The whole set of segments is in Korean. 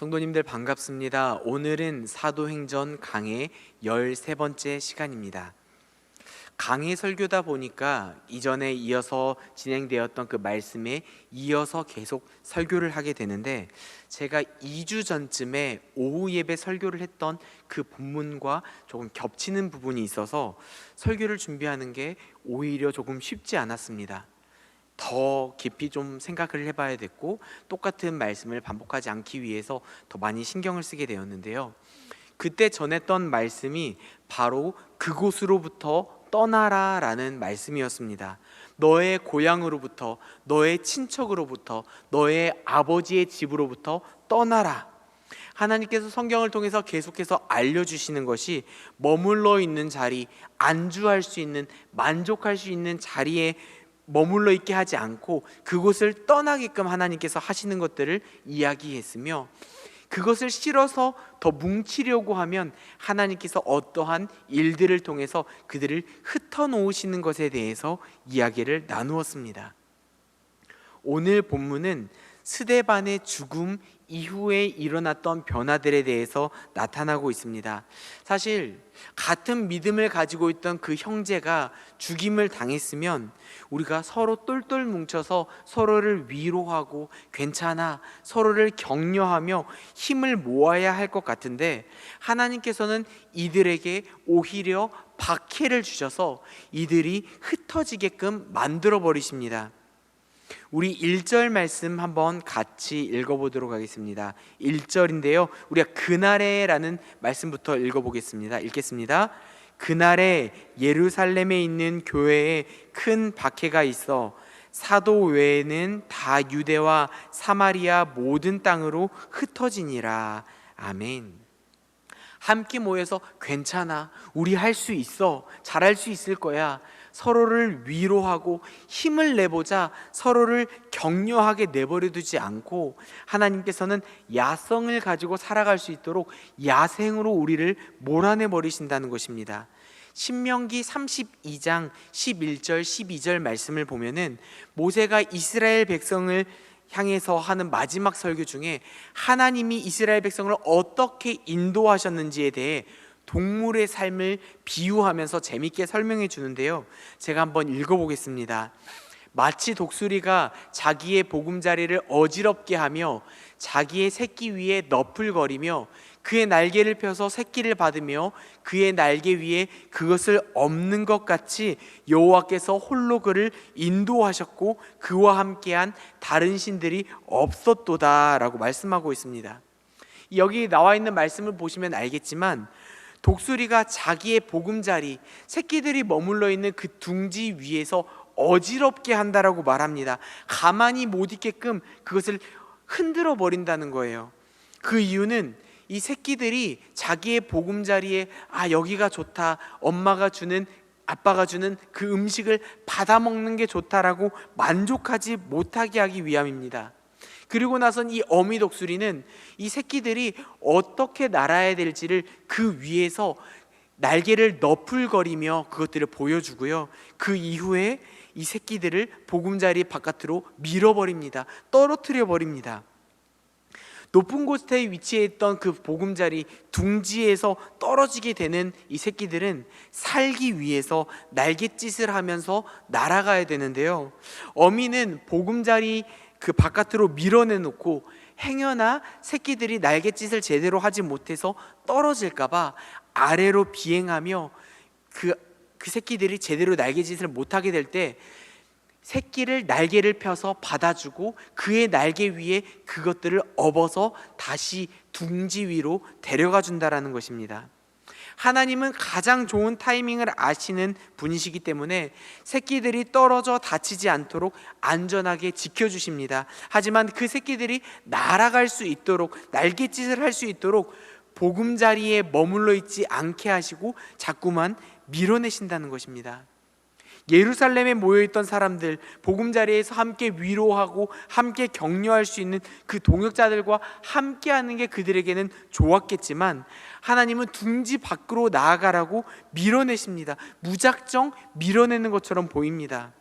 성도님들 반갑습니다. 오늘은 사도행전 강의 13번째 시간입니다. 강의 설교다 보니까 이전에 이어서 진행되었던 그 말씀에 이어서 계속 설교를 하게 되는데 제가 2주 전쯤에 오후 예배 설교를 했던 그 본문과 조금 겹치는 부분이 있어서 설교를 준비하는 게 오히려 조금 쉽지 않았습니다. 더 깊이 좀 생각을 해봐야 됐고 똑같은 말씀을 반복하지 않기 위해서 더 많이 신경을 쓰게 되었는데요. 그때 전했던 말씀이 바로 그곳으로부터 떠나라라는 말씀이었습니다. 너의 고향으로부터, 너의 친척으로부터, 너의 아버지의 집으로부터 떠나라. 하나님께서 성경을 통해서 계속해서 알려주시는 것이 머물러 있는 자리, 안주할 수 있는, 만족할 수 있는 자리에 머물러 있게 하지 않고 그곳을 떠나게끔 하나님께서 하시는 것들을 이야기했으며 그것을 싫어서 더 뭉치려고 하면 하나님께서 어떠한 일들을 통해서 그들을 흩어 놓으시는 것에 대해서 이야기를 나누었습니다. 오늘 본문은 스데반의 죽음 이후에 일어났던 변화들에 대해서 나타나고 있습니다. 사실 같은 믿음을 가지고 있던 그 형제가 죽임을 당했으면 우리가 서로 똘똘 뭉쳐서 서로를 위로하고 괜찮아 서로를 격려하며 힘을 모아야 할 것 같은데 하나님께서는 이들에게 오히려 박해를 주셔서 이들이 흩어지게끔 만들어 버리십니다. 우리 1절 말씀 한번 같이 읽어보도록 하겠습니다. 1절인데요. 우리가 그날에라는 말씀부터 읽어보겠습니다. 읽겠습니다. 그날에 예루살렘에 있는 교회에 큰 박해가 있어 사도 외에는 다 유대와 사마리아 모든 땅으로 흩어지니라. 아멘. 함께 모여서 괜찮아. 우리 할 수 있어. 잘할 수 있을 거야. 서로를 위로하고 힘을 내보자 서로를 격려하게 내버려 두지 않고 하나님께서는 야성을 가지고 살아갈 수 있도록 야생으로 우리를 몰아내 버리신다는 것입니다. 신명기 32장 11절 12절 말씀을 보면은 모세가 이스라엘 백성을 향해서 하는 마지막 설교 중에 하나님이 이스라엘 백성을 어떻게 인도하셨는지에 대해 동물의 삶을 비유하면서 재밌게 설명해 주는데요. 제가 한번 읽어보겠습니다. 마치 독수리가 자기의 보금자리를 어지럽게 하며 자기의 새끼 위에 너풀거리며 그의 날개를 펴서 새끼를 받으며 그의 날개 위에 그것을 엎는 것 같이 여호와께서 홀로 그를 인도하셨고 그와 함께한 다른 신들이 없었도다라고 말씀하고 있습니다. 여기 나와 있는 말씀을 보시면 알겠지만 독수리가 자기의 보금자리 새끼들이 머물러 있는 그 둥지 위에서 어지럽게 한다라고 말합니다. 가만히 못 있게끔 그것을 흔들어 버린다는 거예요. 그 이유는 이 새끼들이 자기의 보금자리에 아 여기가 좋다. 엄마가 주는 아빠가 주는 그 음식을 받아 먹는 게 좋다라고 만족하지 못하게 하기 위함입니다. 그리고 나선 이 어미 독수리는 이 새끼들이 어떻게 날아야 될지를 그 위에서 날개를 너풀거리며 그것들을 보여주고요. 그 이후에 이 새끼들을 보금자리 바깥으로 밀어버립니다. 떨어뜨려 버립니다. 높은 곳에 위치해 있던 그 보금자리 둥지에서 떨어지게 되는 이 새끼들은 살기 위해서 날갯짓을 하면서 날아가야 되는데요. 어미는 보금자리 그 바깥으로 밀어내놓고 행여나 새끼들이 날갯짓을 제대로 하지 못해서 떨어질까봐 아래로 비행하며 그, 그 새끼들이 제대로 날갯짓을 못하게 될 때 새끼를 날개를 펴서 받아주고 그의 날개 위에 그것들을 업어서 다시 둥지 위로 데려가 준다라는 것입니다. 하나님은 가장 좋은 타이밍을 아시는 분이시기 때문에 새끼들이 떨어져 다치지 않도록 안전하게 지켜주십니다. 하지만 그 새끼들이 날아갈 수 있도록 날갯짓을 할 수 있도록 보금자리에 머물러 있지 않게 하시고 자꾸만 밀어내신다는 것입니다. 예루살렘에 모여 있던 사람들 보금자리에서 함께 위로하고 함께 격려할 수 있는 그 동역자들과 함께 하는 게 그들에게는 좋았겠지만 하나님은 둥지 밖으로 나아가라고 밀어내십니다. 무작정 밀어내는 것처럼 보입니다.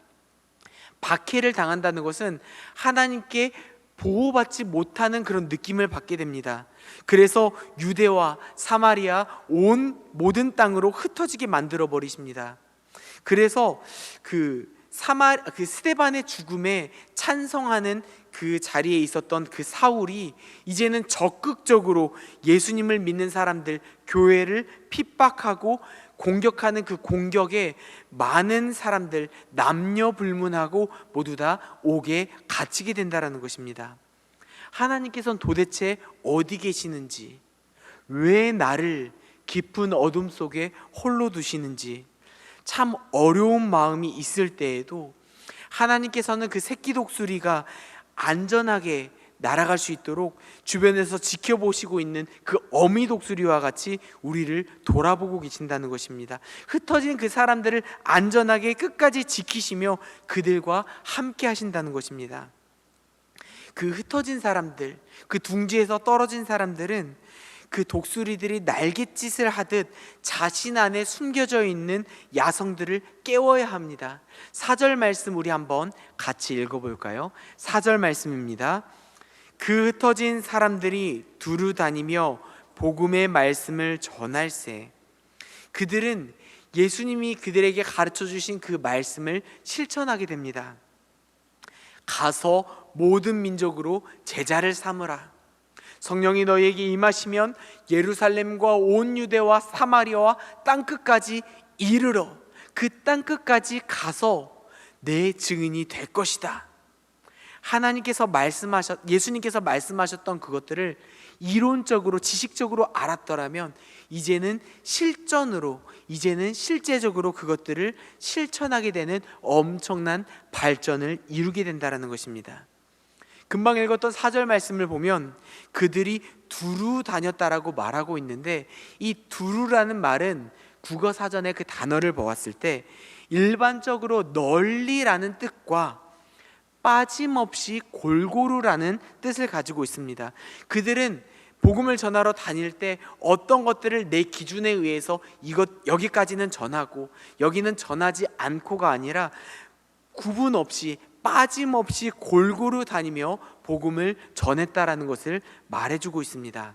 박해를 당한다는 것은 하나님께 보호받지 못하는 그런 느낌을 받게 됩니다. 그래서 유대와 사마리아 온 모든 땅으로 흩어지게 만들어 버리십니다. 그래서 그 사마 그 스테반의 죽음에 찬성하는 그 자리에 있었던 그 사울이 이제는 적극적으로 예수님을 믿는 사람들 교회를 핍박하고 공격하는 그 공격에 많은 사람들 남녀 불문하고 모두 다 옥에 갇히게 된다라는 것입니다. 하나님께서는 도대체 어디 계시는지 왜 나를 깊은 어둠 속에 홀로 두시는지 참 어려운 마음이 있을 때에도 하나님께서는 그 새끼 독수리가 안전하게 날아갈 수 있도록 주변에서 지켜보시고 있는 그 어미 독수리와 같이 우리를 돌아보고 계신다는 것입니다. 흩어진 그 사람들을 안전하게 끝까지 지키시며 그들과 함께 하신다는 것입니다. 그 흩어진 사람들, 그 둥지에서 떨어진 사람들은 그 독수리들이 날갯짓을 하듯 자신 안에 숨겨져 있는 야성들을 깨워야 합니다. 사절 말씀 우리 한번 같이 읽어볼까요? 사절 말씀입니다. 그 흩어진 사람들이 두루 다니며 복음의 말씀을 전할세. 그들은 예수님이 그들에게 가르쳐 주신 그 말씀을 실천하게 됩니다. 가서 모든 민족으로 제자를 삼으라. 성령이 너희에게 임하시면 예루살렘과 온 유대와 사마리아와 땅 끝까지 이르러 그 땅 끝까지 가서 내 증인이 될 것이다. 하나님께서 말씀하셨 예수님께서 말씀하셨던 그것들을 이론적으로 지식적으로 알았더라면 이제는 실전으로 이제는 실제적으로 그것들을 실천하게 되는 엄청난 발전을 이루게 된다라는 것입니다. 금방 읽었던 사절 말씀을 보면 그들이 두루 다녔다라고 말하고 있는데 이 두루라는 말은 국어 사전에 그 단어를 보았을 때 일반적으로 널리라는 뜻과 빠짐없이 골고루라는 뜻을 가지고 있습니다. 그들은 복음을 전하러 다닐 때 어떤 것들을 내 기준에 의해서 이것 여기까지는 전하고 여기는 전하지 않고가 아니라 구분 없이 빠짐없이 골고루 다니며 복음을 전했다라는 것을 말해주고 있습니다.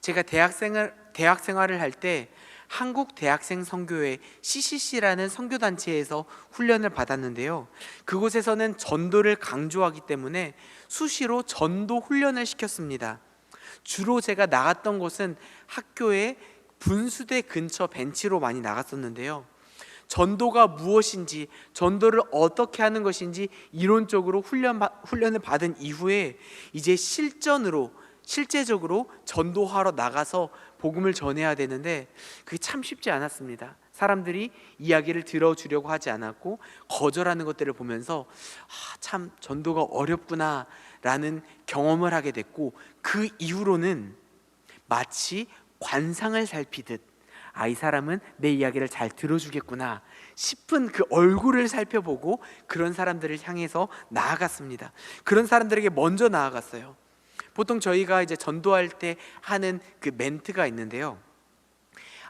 제가 대학생을 대학 생활을 할 때 한국 대학생 선교회 CCC라는 선교 단체에서 훈련을 받았는데요. 그곳에서는 전도를 강조하기 때문에 수시로 전도 훈련을 시켰습니다. 주로 제가 나갔던 곳은 학교의 분수대 근처 벤치로 많이 나갔었는데요. 전도가 무엇인지, 전도를 어떻게 하는 것인지 이론적으로 훈련 훈련을 받은 이후에 이제 실전으로 실제적으로 전도하러 나가서 복음을 전해야 되는데 그게 참 쉽지 않았습니다. 사람들이 이야기를 들어주려고 하지 않았고 거절하는 것들을 보면서 아, 참 전도가 어렵구나라는 경험을 하게 됐고 그 이후로는 마치 관상을 살피듯 아, 이 사람은 내 이야기를 잘 들어주겠구나 싶은 그 얼굴을 살펴보고 그런 사람들을 향해서 나아갔습니다. 그런 사람들에게 먼저 나아갔어요. 보통 저희가 이제 전도할 때 하는 그 멘트가 있는데요.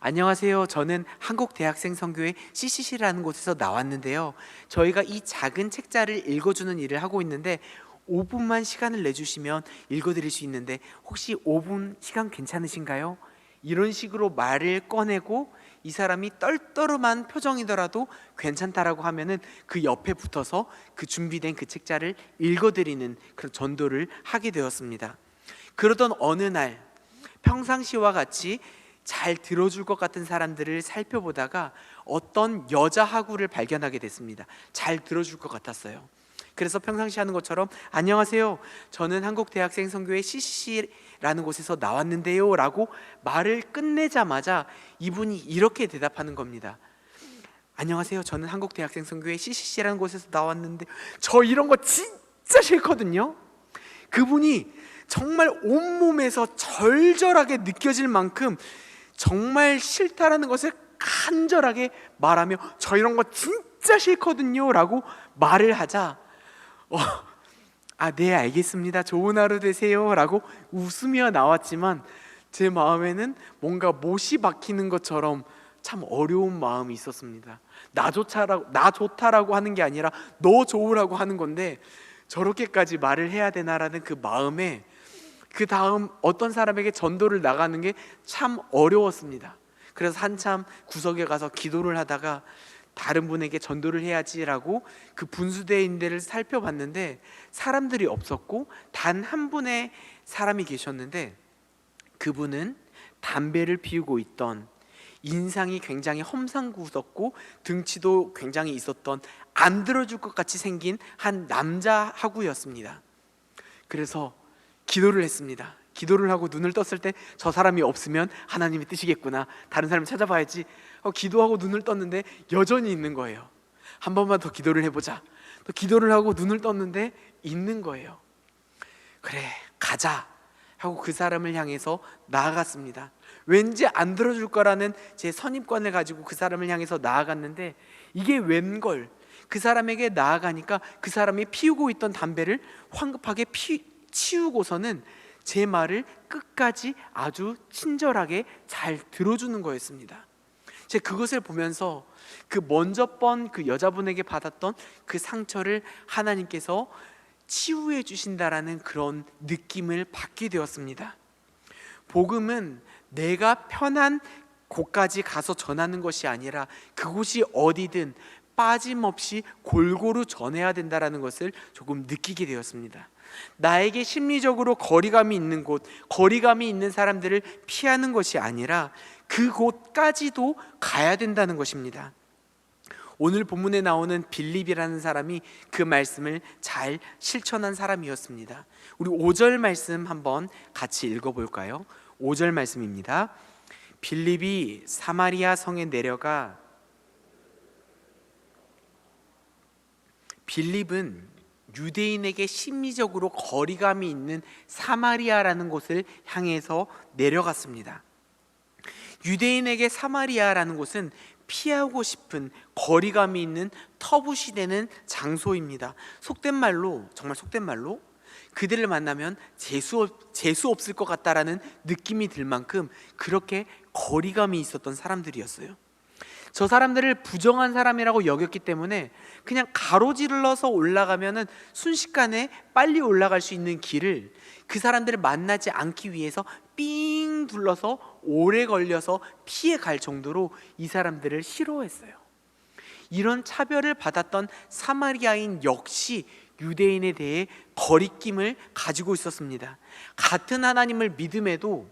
안녕하세요. 저는 한국 대학생 선교회 CCC라는 곳에서 나왔는데요. 저희가 이 작은 책자를 읽어주는 일을 하고 있는데 5분만 시간을 내주시면 읽어드릴 수 있는데 혹시 5분 시간 괜찮으신가요? 이런 식으로 말을 꺼내고 이 사람이 떨떠름한 표정이더라도 괜찮다라고 하면은 그 옆에 붙어서 그 준비된 그 책자를 읽어드리는 그런 전도를 하게 되었습니다. 그러던 어느 날 평상시와 같이 잘 들어줄 것 같은 사람들을 살펴보다가 어떤 여자 학우를 발견하게 됐습니다. 잘 들어줄 것 같았어요. 그래서 평상시 하는 것처럼 안녕하세요. 저는 한국 대학생 선교회 CCC라는 곳에서 나왔는데요라고 말을 끝내자마자 이분이 이렇게 대답하는 겁니다. 안녕하세요. 저는 한국 대학생 선교회 CCC라는 곳에서 나왔는데 저 이런 거 진짜 싫거든요. 그분이 정말 온몸에서 절절하게 느껴질 만큼 정말 싫다라는 것을 간절하게 말하며 저 이런 거 진짜 싫거든요라고 말을 하자 어, 아, 네, 알겠습니다. 좋은 하루 되세요 라고 웃으며 나왔지만 제 마음에는 뭔가 못이 박히는 것처럼 참 어려운 마음이 있었습니다. 나 좋다라고 나 좋다라고 하는 게 아니라 너 좋으라고 하는 건데 저렇게까지 말을 해야 되나라는 그 마음에 그 다음 어떤 사람에게 전도를 나가는 게 참 어려웠습니다. 그래서 한참 구석에 가서 기도를 하다가 다른 분에게 전도를 해야지라고 그 데를 살펴봤는데 사람들이 없었고 단 한 분의 사람이 계셨는데 그분은 담배를 피우고 있던 인상이 굉장히 험상궂었고 등치도 굉장히 있었던 안 들어줄 것 같이 생긴 한 남자 하구였습니다. 그래서 기도를 했습니다. 기도를 하고 눈을 떴을 때 저 사람이 없으면 하나님의 뜻이겠구나. 다른 사람 찾아봐야지. 하고 기도하고 눈을 떴는데 여전히 있는 거예요. 한 번만 더 기도를 해보자. 또 기도를 하고 눈을 떴는데 있는 거예요. 그래 가자 하고 그 사람을 향해서 나아갔습니다. 왠지 안 들어줄 거라는 제 선입관을 가지고 그 사람을 향해서 나아갔는데 이게 웬걸 그 사람에게 나아가니까 그 사람이 피우고 있던 담배를 황급하게 피, 치우고서는 제 말을 끝까지 아주 친절하게 잘 들어주는 거였습니다. 제 그것을 보면서 그 먼저 번 그 여자분에게 받았던 그 상처를 하나님께서 치유해 주신다라는 그런 느낌을 받게 되었습니다. 복음은 내가 편한 곳까지 가서 전하는 것이 아니라 그곳이 어디든 빠짐없이 골고루 전해야 된다라는 것을 조금 느끼게 되었습니다. 나에게 심리적으로 거리감이 있는 곳, 거리감이 있는 사람들을 피하는 것이 아니라 그곳까지도 가야 된다는 것입니다. 오늘 본문에 나오는 빌립이라는 사람이 그 말씀을 잘 실천한 사람이었습니다. 우리 5절 말씀 한번 같이 읽어 볼까요? 5절 말씀입니다. 빌립이 사마리아 성에 내려가 빌립은 유대인에게 심리적으로 거리감이 있는 사마리아라는 곳을 향해서 내려갔습니다. 유대인에게 사마리아라는 곳은 피하고 싶은 거리감이 있는 터부시 되는 장소입니다. 속된 말로 정말 속된 말로 그들을 만나면 재수 없, 재수 없을 것 같다라는 느낌이 들 만큼 그렇게 거리감이 있었던 사람들이었어요. 저 사람들을 부정한 사람이라고 여겼기 때문에 그냥 가로질러서 올라가면은 순식간에 빨리 올라갈 수 있는 길을 그 사람들을 만나지 않기 위해서 삥 둘러서 오래 걸려서 피해 갈 정도로 이 사람들을 싫어했어요. 이런 차별을 받았던 사마리아인 역시 유대인에 대해 거리낌을 가지고 있었습니다. 같은 하나님을 믿음에도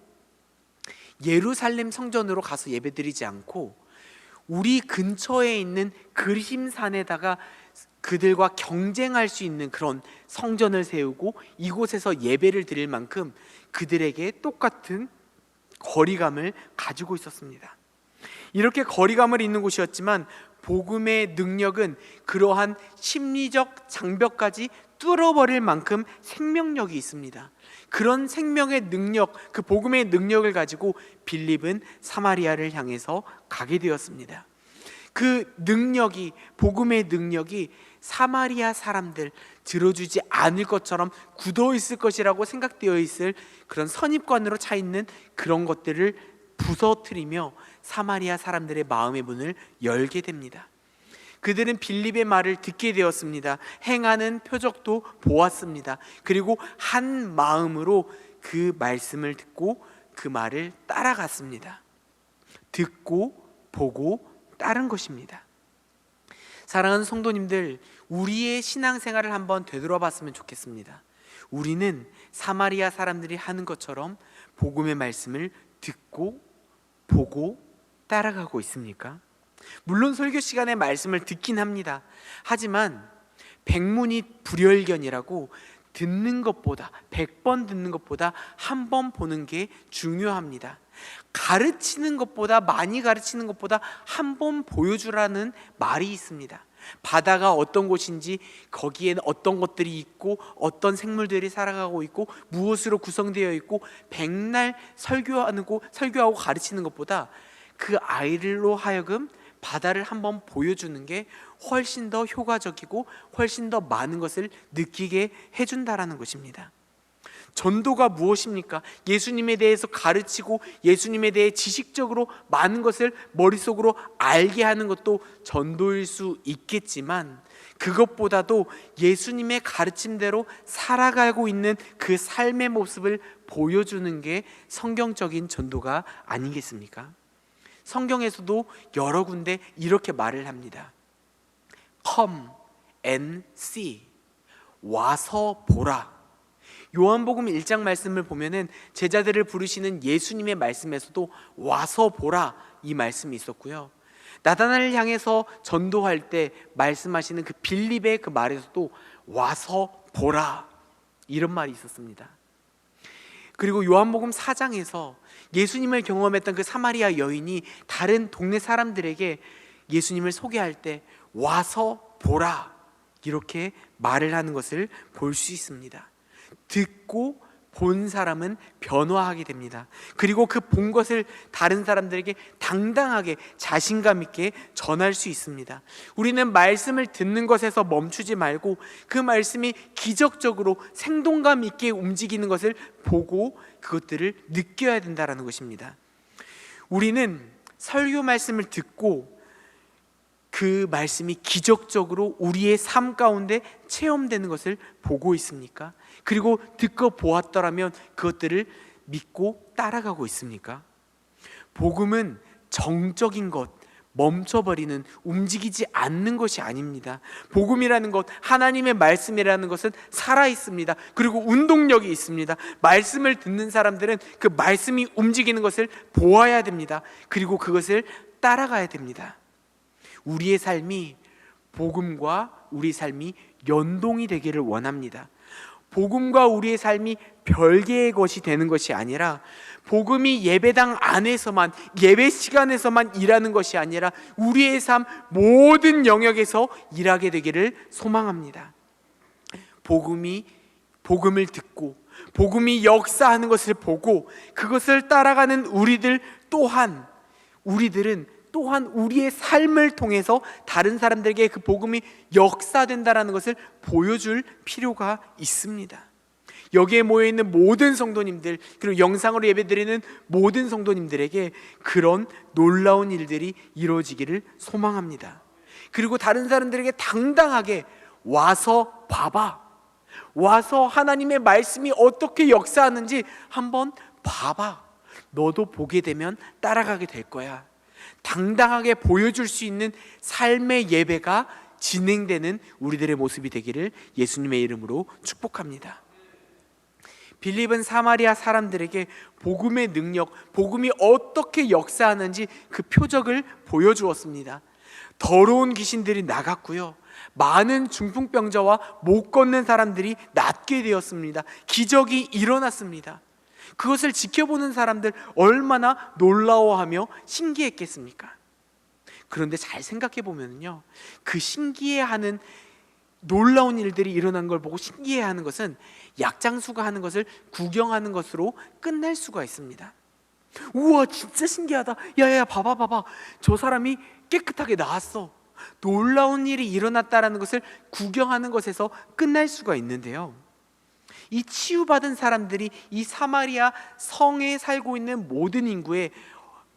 예루살렘 성전으로 가서 예배드리지 않고 우리 근처에 있는 그림산에다가 그들과 경쟁할 수 있는 그런 성전을 세우고 이곳에서 예배를 드릴 만큼 그들에게 똑같은 거리감을 가지고 있었습니다. 이렇게 거리감을 있는 곳이었지만 복음의 능력은 그러한 심리적 장벽까지 뚫어버릴 만큼 생명력이 있습니다. 그런 생명의 능력, 그 복음의 능력을 가지고 빌립은 사마리아를 향해서 가게 되었습니다. 그 능력이 복음의 능력이 사마리아 사람들 들어주지 않을 것처럼 굳어 있을 것이라고 생각되어 있을 그런 선입관으로 차 있는 그런 것들을 부서뜨리며 사마리아 사람들의 마음의 문을 열게 됩니다. 그들은 빌립의 말을 듣게 되었습니다. 행하는 표적도 보았습니다. 그리고 한 마음으로 그 말씀을 듣고 그 말을 따라갔습니다. 듣고 보고 따른 것입니다. 사랑하는 성도님들, 우리의 신앙생활을 한번 되돌아봤으면 좋겠습니다. 우리는 사마리아 사람들이 하는 것처럼 복음의 말씀을 듣고 보고 따라가고 있습니까? 물론 설교 시간에 말씀을 듣긴 합니다. 하지만 백문이 불여일견이라고 듣는 것보다 백 번 듣는 것보다 한 번 보는 게 중요합니다. 가르치는 것보다 많이 가르치는 것보다 한 번 보여주라는 말이 있습니다. 바다가 어떤 곳인지 거기에는 어떤 것들이 있고 어떤 생물들이 살아가고 있고 무엇으로 구성되어 있고 백날 설교하고 설교하고 가르치는 것보다 그 아이들로 하여금 바다를 한번 보여주는 게 훨씬 더 효과적이고 훨씬 더 많은 것을 느끼게 해준다라는 것입니다. 전도가 무엇입니까? 예수님에 대해서 가르치고 예수님에 대해 지식적으로 많은 것을 머릿속으로 알게 하는 것도 전도일 수 있겠지만 그것보다도 예수님의 가르침대로 살아가고 있는 그 삶의 모습을 보여주는 게 성경적인 전도가 아니겠습니까? 성경에서도 여러 군데 이렇게 말을 합니다. Come and see. 와서 보라. 요한복음 1장 말씀을 보면은 제자들을 부르시는 예수님의 말씀에서도 와서 보라 이 말씀이 있었고요. 나다나를 향해서 전도할 때 말씀하시는 그 빌립의 그 말에서도 와서 보라 이런 말이 있었습니다. 그리고 요한복음 4장에서 예수님을 경험했던 그 사마리아 여인이 다른 동네 사람들에게 예수님을 소개할 때 와서 보라 이렇게 말을 하는 것을 볼 수 있습니다. 듣고 본 사람은 변화하게 됩니다. 그리고 그 본 것을 다른 사람들에게 당당하게 자신감 있게 전할 수 있습니다. 우리는 말씀을 듣는 것에서 멈추지 말고 그 말씀이 기적적으로 생동감 있게 움직이는 것을 보고 그것들을 느껴야 된다라는 것입니다. 우리는 설교 말씀을 듣고 그 말씀이 기적적으로 우리의 삶 가운데 체험되는 것을 보고 있습니까? 그리고 듣고 보았더라면 그것들을 믿고 따라가고 있습니까? 복음은 정적인 것, 멈춰버리는, 움직이지 않는 것이 아닙니다. 복음이라는 것, 하나님의 말씀이라는 것은 살아 있습니다. 그리고 운동력이 있습니다. 말씀을 듣는 사람들은 그 말씀이 움직이는 것을 보아야 됩니다. 그리고 그것을 따라가야 됩니다. 우리의 삶이 복음과 우리 삶이 연동이 되기를 원합니다. 복음과 우리의 삶이 별개의 것이 되는 것이 아니라 복음이 예배당 안에서만 예배 시간에서만 일하는 것이 아니라 우리의 삶 모든 영역에서 일하게 되기를 소망합니다. 복음이 복음을 듣고 복음이 역사하는 것을 보고 그것을 따라가는 우리들 또한 우리들은 또한 우리의 삶을 통해서 다른 사람들에게 그 복음이 역사된다라는 것을 보여줄 필요가 있습니다. 여기에 모여 있는 모든 성도님들 그리고 영상으로 예배드리는 모든 성도님들에게 그런 놀라운 일들이 이루어지기를 소망합니다. 그리고 다른 사람들에게 당당하게 와서 봐봐. 와서 하나님의 말씀이 어떻게 역사하는지 한번 봐봐. 너도 보게 되면 따라가게 될 거야. 당당하게 보여줄 수 있는 삶의 예배가 진행되는 우리들의 모습이 되기를 예수님의 이름으로 축복합니다. 빌립은 사마리아 사람들에게 복음의 능력, 복음이 어떻게 역사하는지 그 표적을 보여주었습니다. 더러운 귀신들이 나갔고요. 많은 중풍병자와 못 걷는 사람들이 낫게 되었습니다. 기적이 일어났습니다. 그것을 지켜보는 사람들 얼마나 놀라워하며 신기했겠습니까? 그런데 잘 생각해 보면요. 그 신기해하는 놀라운 일들이 일어난 걸 보고 신기해하는 것은 약장수가 하는 것을 구경하는 것으로 끝날 수가 있습니다. 우와 진짜 신기하다. 야야 봐봐 봐봐. 저 사람이 깨끗하게 나았어. 놀라운 일이 일어났다라는 것을 구경하는 것에서 끝날 수가 있는데요. 이 치유받은 사람들이 이 사마리아 성에 살고 있는 모든 인구의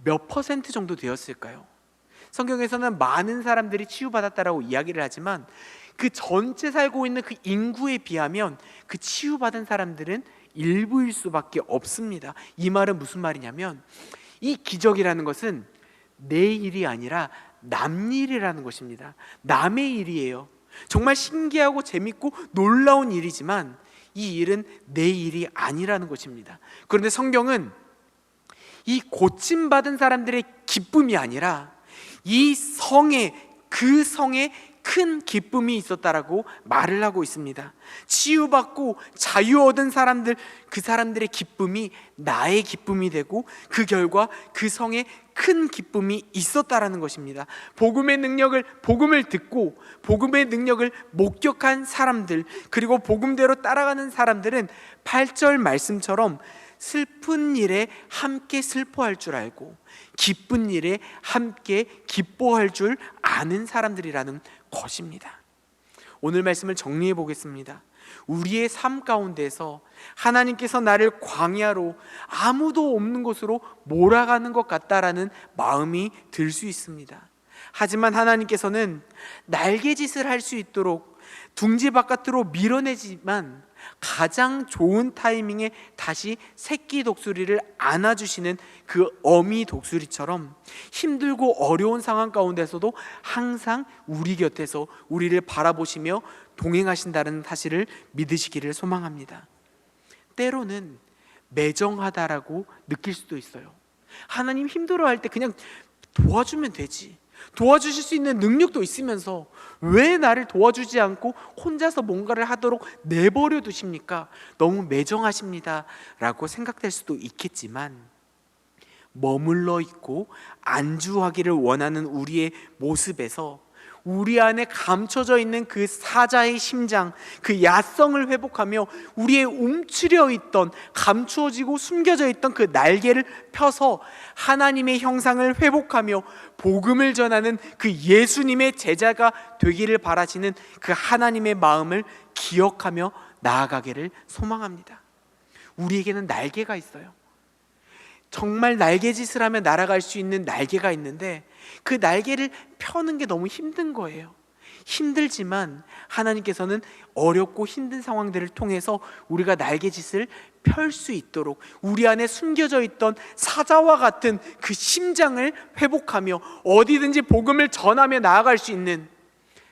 몇 퍼센트 정도 되었을까요? 성경에서는 많은 사람들이 치유받았다라고 이야기를 하지만 그 전체 살고 있는 그 인구에 비하면 그 치유받은 사람들은 일부일 수밖에 없습니다. 이 말은 무슨 말이냐면 이 기적이라는 것은 내 일이 아니라 남 일이라는 것입니다. 남의 일이에요. 정말 신기하고 재밌고 놀라운 일이지만 이 일은 내 일이 아니라는 것입니다. 그런데 성경은 이 고침받은 사람들의 기쁨이 아니라 이 성에 그 성에 큰 기쁨이 있었다라고 말을 하고 있습니다. 치유받고 자유 얻은 사람들 그 사람들의 기쁨이 나의 기쁨이 되고 그 결과 그 성에 큰 기쁨이 있었다라는 것입니다. 복음의 능력을 복음을 듣고 복음의 능력을 목격한 사람들 그리고 복음대로 따라가는 사람들은 8절 말씀처럼 슬픈 일에 함께 슬퍼할 줄 알고 기쁜 일에 함께 기뻐할 줄 아는 사람들이라는 것입니다. 오늘 말씀을 정리해 보겠습니다. 우리의 삶 가운데서 하나님께서 나를 광야로 아무도 없는 곳으로 몰아가는 것 같다라는 마음이 들 수 있습니다. 하지만 하나님께서는 날개짓을 할 수 있도록 둥지 바깥으로 밀어내지만 가장 좋은 타이밍에 다시 새끼 독수리를 안아주시는 그 어미 독수리처럼 힘들고 어려운 상황 가운데서도 항상 우리 곁에서 우리를 바라보시며 동행하신다는 사실을 믿으시기를 소망합니다. 때로는 매정하다라고 느낄 수도 있어요. 하나님 힘들어할 때 그냥 도와주면 되지. 도와주실 수 있는 능력도 있으면서 왜 나를 도와주지 않고 혼자서 뭔가를 하도록 내버려 두십니까? 너무 매정하십니다. 라고 생각될 수도 있겠지만 머물러 있고 안주하기를 원하는 우리의 모습에서 우리 안에 감춰져 있는 그 사자의 심장, 그 야성을 회복하며 우리의 움츠려 있던 감추어지고 숨겨져 있던 그 날개를 펴서 하나님의 형상을 회복하며 복음을 전하는 그 예수님의 제자가 되기를 바라시는 그 하나님의 마음을 기억하며 나아가기를 소망합니다. 우리에게는 날개가 있어요. 정말 날개짓을 하며 날아갈 수 있는 날개가 있는데 그 날개를 펴는 게 너무 힘든 거예요. 힘들지만 하나님께서는 어렵고 힘든 상황들을 통해서 우리가 날개짓을 펼 수 있도록 우리 안에 숨겨져 있던 사자와 같은 그 심장을 회복하며 어디든지 복음을 전하며 나아갈 수 있는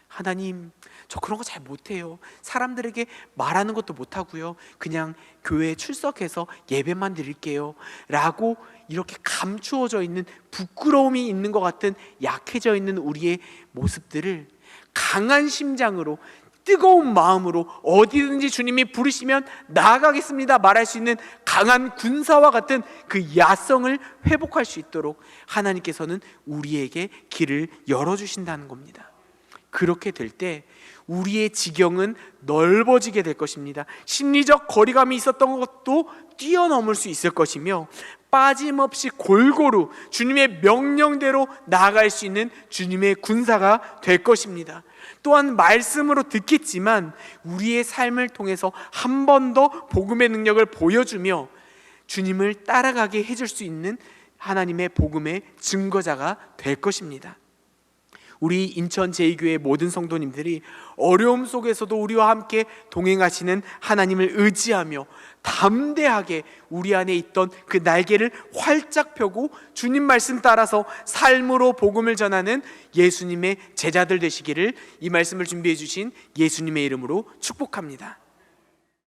하나님 저 그런 거 잘 못해요. 사람들에게 말하는 것도 못하고요. 그냥 교회에 출석해서 예배만 드릴게요. 라고 이렇게 감추어져 있는 부끄러움이 있는 것 같은 약해져 있는 우리의 모습들을 강한 심장으로 뜨거운 마음으로 어디든지 주님이 부르시면 나아가겠습니다 말할 수 있는 강한 군사와 같은 그 야성을 회복할 수 있도록 하나님께서는 우리에게 길을 열어주신다는 겁니다. 그렇게 될 때 우리의 지경은 넓어지게 될 것입니다. 심리적 거리감이 있었던 것도 뛰어넘을 수 있을 것이며 빠짐없이 골고루 주님의 명령대로 나아갈 수 있는 주님의 군사가 될 것입니다. 또한 말씀으로 듣겠지만 우리의 삶을 통해서 한 번 더 복음의 능력을 보여주며 주님을 따라가게 해줄 수 있는 하나님의 복음의 증거자가 될 것입니다. 우리 인천 제2교회 모든 성도님들이 어려움 속에서도 우리와 함께 동행하시는 하나님을 의지하며 담대하게 우리 안에 있던 그 날개를 활짝 펴고 주님 말씀 따라서 삶으로 복음을 전하는 예수님의 제자들 되시기를 이 말씀을 준비해 주신 예수님의 이름으로 축복합니다.